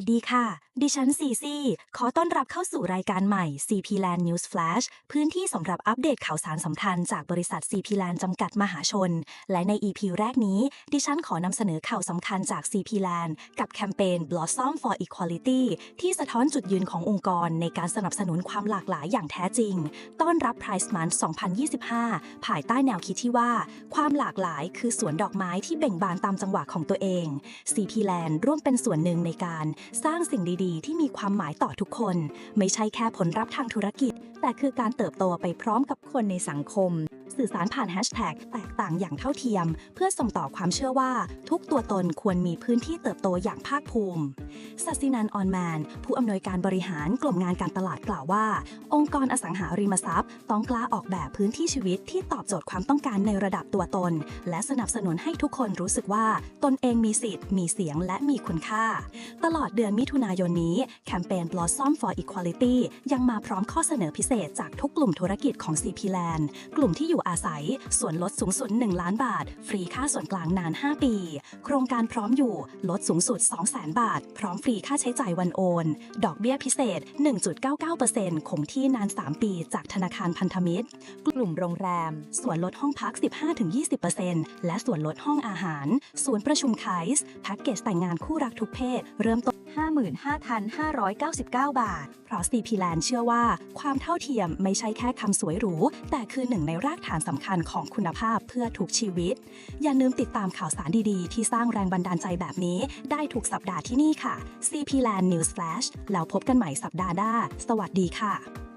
วัสดีค่ะ ดิฉันซีซีขอต้อนรับเข้าสู่รายการใหม่ CP Land News Flash พื้นที่สำหรับอัปเดตข่าวสารสำคัญจากบริษัท CP Land จำกัดมหาชน และใน EP แรกนี้ ดิฉันขอนำเสนอข่าวสำคัญจาก CP Land กับแคมเปญ Blossom for Equality ที่สะท้อนจุดยืนขององค์กรในการสนับสนุนความหลากหลายอย่างแท้จริง ต้อนรับ Price Month 2025 ภายใต้แนวคิดที่ว่า ความหลากหลายคือสวนดอกไม้ที่เบ่งบานตามจังหวะของตัวเอง CP Land ร่วมเป็นส่วนหนึ่งในการสร้างสิ่งดีๆ ที่มีความหมายต่อทุกคน ไม่ใช่แค่ผลลัพธ์ทางธุรกิจ แต่คือการเติบโตไปพร้อมกับคนในสังคม สื่อสารผ่านแฮชแท็กแตกต่างอย่างเท่าเทียม เพื่อส่งต่อความเชื่อว่า ทุกตัวตนควรมีพื้นที่เติบโตอย่างภาคภูมิสัสินันออนแมน ผู้อำนวยการบริหารกลุ่มงานการตลาดกล่าวว่า องค์กรอสังหาริมทรัพย์ ต้องกล้าออกแบบพื้นที่ชีวิตที่ตอบโจทย์ความต้องการในระดับตัวตน และสนับสนุนให้ทุกคนรู้สึกว่า ตนเองมีสิทธิ์ มีเสียงและมีคุณค่า ตลอดเดือนมิถุนายนนี้แคมเปญ Blossom for Equality ยังมาพร้อมข้อเสนอพิเศษจากทุกกลุ่มธุรกิจของ CP Land กลุ่มที่อยู่อาศัย ส่วนลดสูงสุด 1 ล้านบาท ฟรีค่าส่วนกลางนาน 5 ปี โครงการพร้อมอยู่ ลดสูงสุด 200,000 บาท พร้อมฟรีค่าใช้จ่ายวันโอน ดอกเบี้ยพิเศษ 1.99%คงที่นาน 3 ปี จากธนาคารพันธมิตร กลุ่มโรงแรม ส่วนลดห้องพัก 15-20%และส่วนลดห้องอาหาร ศูนย์ประชุมไคส์แพ็กเกจแต่งงานคู่รักทุกเพศ เริ่มต้น55,599 บาท เพราะ CP Land เชื่อว่า ความเท่าเทียมไม่ใช่แค่คำสวยหรู แต่คือหนึ่งในรากฐานสำคัญของคุณภาพเพื่อทุกชีวิต อย่าลืมติดตามข่าวสารดีๆ ที่สร้างแรงบันดาลใจแบบนี้ได้ทุกสัปดาห์ที่นี่ค่ะ CP Land News Flash แล้วพบกันใหม่สัปดาห์หน้า สวัสดีค่ะ